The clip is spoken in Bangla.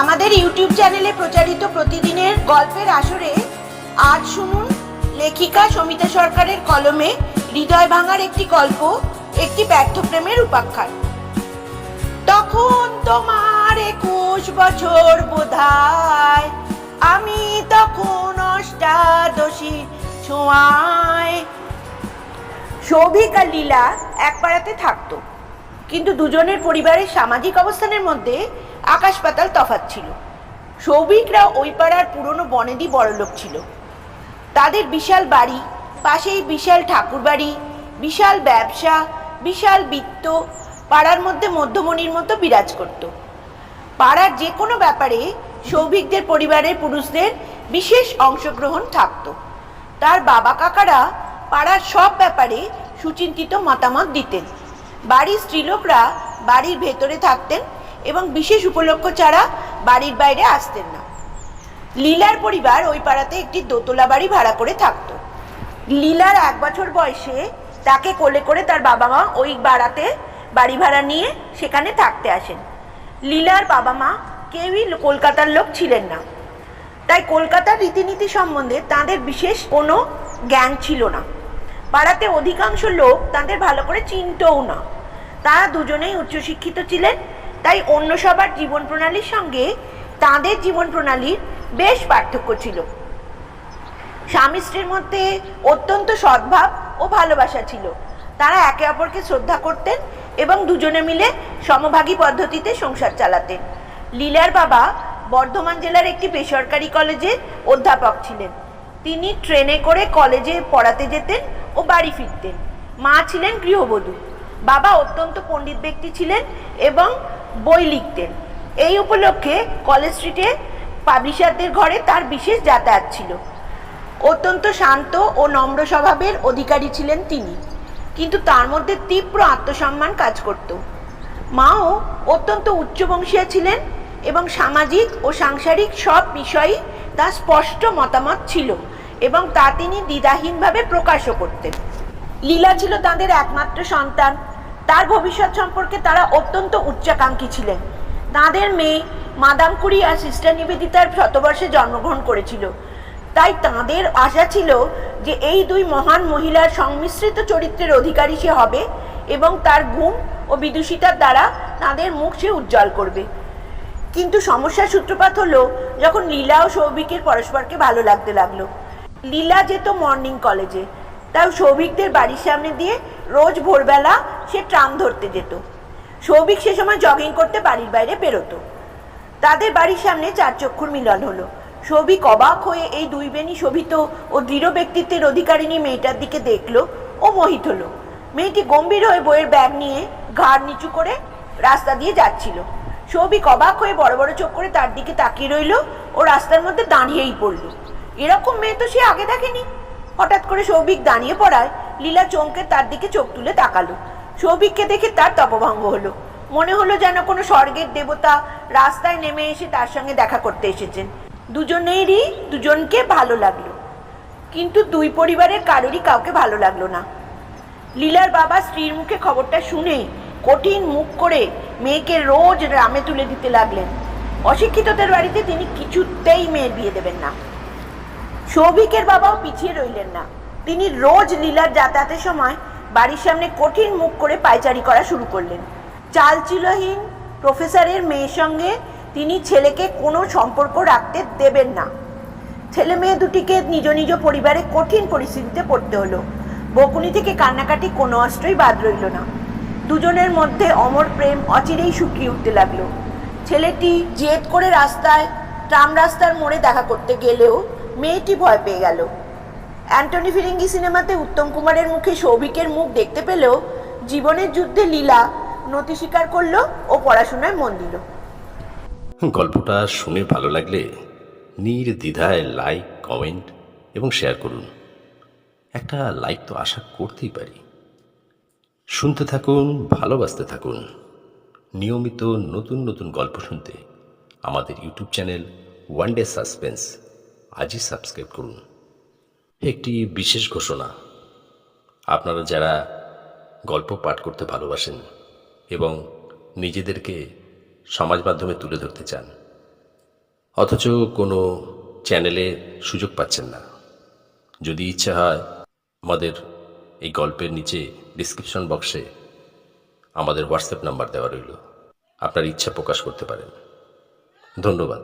আমাদের ইউটিউব চ্যানেলে প্রচারিত প্রতিদিনের গল্পের আসরে আজ শুনুন লেখিকা সমিতা সরকারের কলমে হৃদয় ভাঙার একটি গল্প, একটি ব্যর্থ প্রেমের উপাখ্যান। তখন তোমার একুশ বছর বোধায়, আমি তখন অষ্টাদশী ছোঁয়ায়। সৌভিক লীলা এক পাড়াতে থাকতো। কিন্তু দুজনের পরিবারের সামাজিক অবস্থানের মধ্যে আকাশ পাতাল তফাৎ ছিল। সৌভিকরা ওই পাড়ার পুরনো বনেদি বড়লোক ছিল। তাদের বিশাল বাড়ি, পাশেই বিশাল ঠাকুর বাড়ি বিশাল ব্যবসা, বিশাল বৃত্ত, পাড়ার মধ্যে মধ্যমণির মতো বিরাজ করত। পাড়ার যে কোনো ব্যাপারে সৌভিকদের পরিবারের পুরুষদের বিশেষ অংশগ্রহণ থাকতো। তার বাবা কাকারা পাড়ার সব ব্যাপারে সুচিন্তিত মতামত দিতেন। বাড়ির স্ত্রীলোকরা বাড়ির ভেতরে থাকতেন এবং বিশেষ উপলক্ষ ছাড়া বাড়ির বাইরে আসতেন না। লীলার পরিবার ওই পাড়াতে একটি দোতলা বাড়ি ভাড়া করে থাকতো। লীলার এক বছর বয়সে তাকে কোলে করে তার বাবা মা ওই বাড়াতে বাড়ি ভাড়া নিয়ে সেখানে থাকতে আসেন। লীলার বাবা মা কেউই কলকাতার লোক ছিলেন না। তাই কলকাতার রীতিনীতি সম্বন্ধে তাদের বিশেষ কোনো জ্ঞান ছিল না। পাড়াতে অধিকাংশ লোক তাদের ভালো করে চিনতও না। তারা দুজনেই উচ্চশিক্ষিত ছিলেন, তাই অন্য সবার জীবন প্রণালীর সঙ্গে তাদের জীবন প্রণালীর বেশ পার্থক্য ছিল। স্বামী স্ত্রীর মধ্যে অত্যন্ত সদ্ভাব ও ভালোবাসা ছিল। তারা একে অপরকে শ্রদ্ধা করতেন এবং দুজনে মিলে সমভাগী পদ্ধতিতে সংসার চালাতেন। লীলার বাবা বর্ধমান জেলার একটি বেসরকারি কলেজের অধ্যাপক ছিলেন। তিনি ট্রেনে করে কলেজে পড়াতে যেতেন ও বাড়ি ফিরতেন। মা ছিলেন গৃহবধূ। বাবা অত্যন্ত পণ্ডিত ব্যক্তি ছিলেন এবং বই লিখতেন। এই উপলক্ষে কলেজ স্ট্রিটে পাবলিশারদের ঘরে তার বিশেষ যাতায়াত ছিল। অত্যন্ত শান্ত ও নম্র স্বভাবের অধিকারী ছিলেন তিনি, কিন্তু তার মধ্যে তীব্র আত্মসম্মান কাজ করত। মাও অত্যন্ত উচ্চবংশীয় ছিলেন এবং সামাজিক ও সাংসারিক সব বিষয়েই তার স্পষ্ট মতামত ছিল এবং তা তিনি দ্বিধাহীনভাবে প্রকাশও করতেন। লীলা ছিল তাদের একমাত্র সন্তান। তার ভবিষ্যৎ সম্পর্কে তারা অত্যন্ত উচ্চাকাঙ্ক্ষী ছিলেন। তাদের মেয়ে মাদাম কুড়ি আর সিস্টার নিবেদিতার শতবর্ষে জন্মগ্রহণ করেছিল। তাই তাদের আশা ছিল যে এই দুই মহান মহিলার সংমিশ্রিত চরিত্রের অধিকারী সে হবে এবং তার গুণ ও বিদুষিতার দ্বারা তাদের মুখ সে উজ্জ্বল করবে। কিন্তু সমস্যার সূত্রপাত হলো যখন লীলা ও সৌভিকের পরস্পরকে ভালো লাগতে লাগল। লীলা যেত মর্নিং কলেজে। তাই সৌভিকদের বাড়ির সামনে দিয়ে রোজ ভোরবেলা সে ট্রাম ধরতে যেত। সৌভিক সে সময় জগিং করতে বাড়ির বাইরে বেরোতো। তাদের বাড়ির সামনে চার চক্ষুর মিলন হলো। সৌভিক অবাক হয়ে এই দুই বেনি শোভিত ও দৃঢ় ব্যক্তিত্বের অধিকারিণী মেয়েটার দিকে দেখল ও মোহিত হলো। মেয়েটি গম্ভীর হয়ে বইয়ের ব্যাগ নিয়ে ঘাড় নিচু করে রাস্তা দিয়ে যাচ্ছিল। সৌভিক অবাক হয়ে বড় বড় চোখ করে তার দিকে তাকিয়ে রইল ও রাস্তার মধ্যে দাঁড়িয়েই পড়ল। এরকম মেয়ে তো সে আগে দেখেনি। হঠাৎ করে সৌভিক দাঁড়িয়ে পড়ায় লীলা চমকে তার দিকে চোখ তুলে তাকালো। সৌভিককে দেখে তার তপভঙ্গ হলো। মনে হলো যেন কোনো স্বর্গের দেবতা রাস্তায় নেমে এসে তার সঙ্গে দেখা করতে এসেছেন। দুজনেরই, দুজনকে ভালো লাগল। কিন্তু দুই পরিবারের কারোরই কাউকে ভালো লাগল না। লীলার বাবা স্ত্রীর মুখে খবরটা শুনে কঠিন মুখ করে মেয়েকে রোজ রামে তুলে দিতে লাগলেন। অশিক্ষিতদের বাড়িতে তিনি কিছুতেই মেয়ের বিয়ে দেবেন না। সৌভিকের বাবাও পিছিয়ে রইলেন না। তিনি রোজ লীলার যাতায়াতের সময় বাড়ির সামনে কঠিন মুখ করে পায়চারি করা শুরু করলেন। চাল চালচিলহীন প্রফেসরের মেয়ের সঙ্গে তিনি ছেলেকে কোনো সম্পর্ক রাখতে দেবেন না। ছেলে মেয়ে দুটিকে নিজ নিজ পরিবারে কঠিন পরিস্থিতিতে পড়তে হলো। বকুনি থেকে কান্নাকাটি কোনো অস্ত্রই বাদ রইল না। দুজনের মধ্যে অমর প্রেম অচিরেই শুকিয়ে উঠতে লাগল। ছেলেটি জেদ করে রাস্তায়, ট্রাম রাস্তার মোড়ে দেখা করতে গেলেও মেয়েটি ভয় পেয়ে গেল। অ্যান্টনি ফিরিঙ্গি সিনেমাতে উত্তম কুমারের মুখে সৌভিকের মুখ দেখতে পেলেও জীবনের যুদ্ধে লীলা, নতি স্বীকার করল ও পড়াশোনায় মন দিল। গল্পটা শুনে ভালো লাগলে নির্দ্বিধায় লাইক, কমেন্ট এবং শেয়ার করুন। একটা লাইক তো আশা করতেই পারি। শুনতে থাকুন, ভালোবাসতে থাকুন। নিয়মিত নতুন নতুন গল্প শুনতে আমাদের YouTube channel one day suspense আজই সাবস্ক্রাইব করুন। একটি বিশেষ ঘোষণা। আপনারা যারা গল্প পাঠ করতে ভালোবাসেন এবং নিজেদেরকে সমাজ মাধ্যমে তুলে ধরতে চান, অথচ কোনো চ্যানেলে সুযোগ পাচ্ছেন না, যদি ইচ্ছা হয় আমাদের এই গল্পের নিচে ডিসক্রিপশন বক্সে আমাদের হোয়াটসঅ্যাপ নাম্বার দেওয়া রইল। আপনার ইচ্ছা প্রকাশ করতে পারেন। ধন্যবাদ।